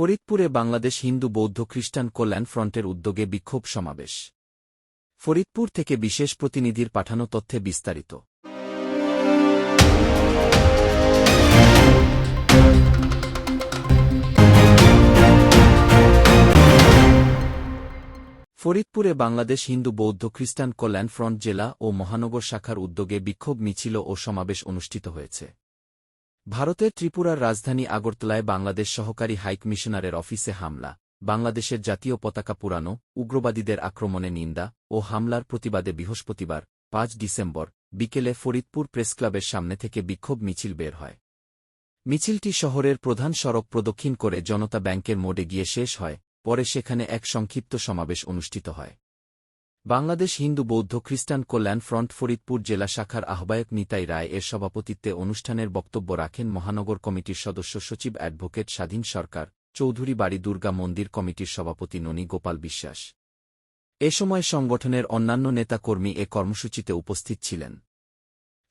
ফরিদপুরে বাংলাদেশ হিন্দু বৌদ্ধ খ্রিস্টান কল্যাণ ফ্রন্টের উদ্যোগে বিক্ষোভ সমাবেশ। ফরিদপুর থেকে বিশেষ প্রতিনিধির পাঠানো তথ্যে বিস্তারিত। ফরিদপুরে বাংলাদেশ হিন্দু বৌদ্ধ খ্রিস্টান কল্যাণ ফ্রন্ট জেলা ও মহানগর শাখার উদ্যোগে বিক্ষোভ মিছিল ও সমাবেশ অনুষ্ঠিত হয়েছে। ভারতের ত্রিপুরার রাজধানী আগরতলায় বাংলাদেশ সহকারী হাইকমিশনারের অফিসে হামলা, বাংলাদেশের জাতীয় পতাকা পুরানো, উগ্রবাদীদের আক্রমণে নিন্দা ও হামলার প্রতিবাদে বৃহস্পতিবার, পাঁচ ডিসেম্বর, বিকেলে ফরিদপুর প্রেসক্লাবের সামনে থেকে বিক্ষোভ মিছিল বের হয়। মিছিলটি শহরের প্রধান সড়ক প্রদক্ষিণ করে জনতা ব্যাংকের মোড়ে গিয়ে শেষ হয়, পরে সেখানে এক সংক্ষিপ্ত সমাবেশ অনুষ্ঠিত হয়। বাংলাদেশ হিন্দু বৌদ্ধ খ্রিস্টান কল্যাণ ফ্রন্ট ফরিদপুর জেলা শাখার আহ্বায়ক নিতাই রায় এর সভাপতিত্বে অনুষ্ঠানের বক্তব্য রাখেন মহানগর কমিটির সদস্য সচিব অ্যাডভোকেট স্বাধীন সরকার, চৌধুরী বাড়ি দুর্গা মন্দির কমিটির সভাপতি ননী গোপাল বিশ্বাস। এ সময় সংগঠনের অন্যান্য নেতাকর্মী এ কর্মসূচিতে উপস্থিত ছিলেন।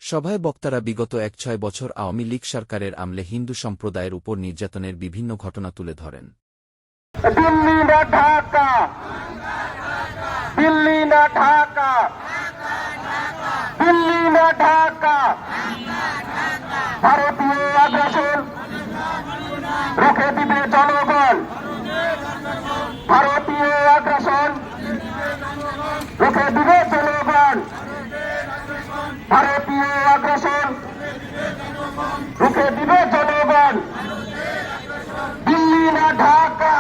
সভায় বক্তারা বিগত এক ছয় বছর আওয়ামী লীগ সরকারের আমলে হিন্দু সম্প্রদায়ের উপর নির্যাতনের বিভিন্ন ঘটনা তুলে ধরেন। ঢাকা। দিল্লি না ঢাকা। ভারতীয় আগ্রাসন। রুখে দিবে জনগণ। ভারতীয় আগ্রাসন। রুখে দিবে জনগণ ভারতীয় আগ্রাসন রুখে দিবে জনগণ দিল্লি না ঢাকা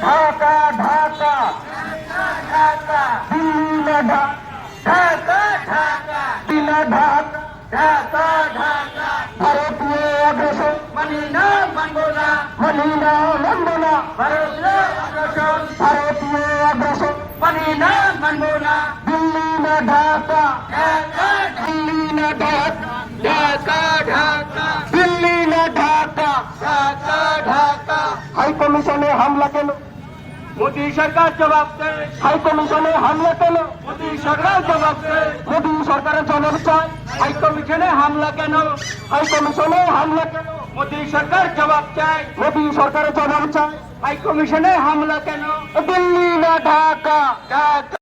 ঢাকা ঢাকা ঢাকা দিল্লি না ঢাকা ঢাকা দিল্লি না ঢাকা ঢাকা ঢাকা ভারতীয় আগ্রাসন মানি না মানব না মানি না মানব না ভারতীয় আগ্রাসন ভারতীয় আগ্রাসন মানি না মানব না দিল্লি না ঢাকা দিল্লি না ঢাকা ঢাকা ঢাকা দিল্লি না ঢাকা ঢাকা ঢাকা হাই কমিশনে হামলা কেন? মোদী সরকার জবাব দেয়। হাই কমিশনে হামলা কেন? সরকার জবাব মোদী সরকারের জবাব চায় হাই কমিশনে হামলা কেন? হাই কমিশনে হামলা কেন? মোদী সরকার জবাব চায় মোদী সরকারের জবাব চায় হাই কমিশনে হামলা কেন? দিল্লি না ঢাকা ঢাকা।